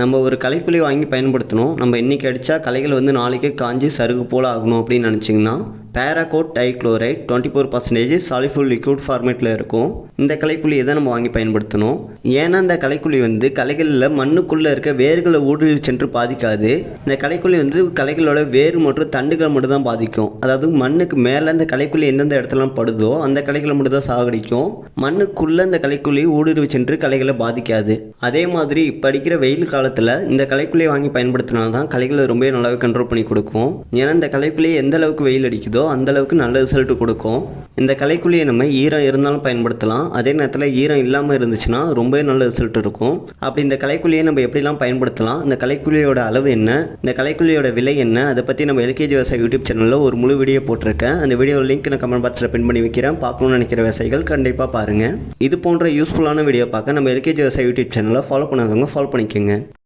நம்ம ஒரு கலைக்குழி வாங்கி பயன்படுத்தணும். நம்ம இன்றைக்கி அடித்தா களைகள் வந்து நாளைக்கே காஞ்சி சருகு போல் ஆகணும் அப்படின்னு நினச்சிங்கன்னா paraquat dichloride twenty four percentage soluble liquid ஃபார்மேட்டில் இருக்கும். இந்த களைக்குழியை தான் நம்ம வாங்கி பயன்படுத்தணும்? ஏன்னா இந்த கலைக்குழி வந்து களைகளில் மண்ணுக்குள்ளே இருக்க வேர்களை ஊடுருவி சென்று பாதிக்காது. இந்த கலைக்குழி வந்து களைகளோட வேர் மற்றும் தண்டுகளை மட்டும் தான் பாதிக்கும். அதாவது மண்ணுக்கு மேலே இந்த கலைக்குழி எந்தெந்த இடத்துலலாம் படுதோ அந்த கலைகளை மட்டும் தான் சாகடிக்கும். மண்ணுக்குள்ளே இந்த கலைக்குழி ஊடுருவி சென்று கலைகளை பாதிக்காது. அதே மாதிரி இப்போ அடிக்கிற வெயில் காலத்தில் இந்த கலைக்குழியை வாங்கி பயன்படுத்தினா தான் களைகளை ரொம்ப நல்லாவே கண்ட்ரோல் பண்ணி கொடுக்கும். ஏன்னா இந்த கலைக்குழியை எந்த அளவுக்கு வெயில் அடிக்குதோ அந்த அந்தளவுக்கு நல்ல ரிசல்ட் கொடுக்கும். இந்த கலைக்குள்ளியை நம்ம ஈரம் இருந்தாலும் பயன்படுத்தலாம். அதே நேரத்தில் ஈரம் இல்லாமல் இருந்துச்சுன்னா ரொம்பவே நல்ல ரிசல்ட் இருக்கும். அப்படி இந்த களைக்குழியை நம்ம எப்படிலாம் பயன்படுத்தலாம்? இந்த களைக்குழியோட அளவு என்ன? இந்த கலைக்குள்ளியோட விலை என்ன? அதை பற்றி நம்ம எல்கேஜி விவசாய யூடியூப் சேனலில் ஒரு முழு வீடியோ போட்டிருக்கேன். அந்த வீடியோ லிங்க் நான் கமெண்ட் பாக்ஸில் பின் பண்ணி வைக்கிறேன். பார்க்கணும்னு நினைக்கிற விவசாயிகள் கண்டிப்பாக பாருங்கள் இது போன்ற யூஸ்ஃபுல்லான வீடியோ பார்க்க நம்ம எல்கேஜி விவசாய யூடியூப் சேனலை ஃபாலோ பண்ணாதவங்க ஃபாலோ பண்ணிக்கோங்க.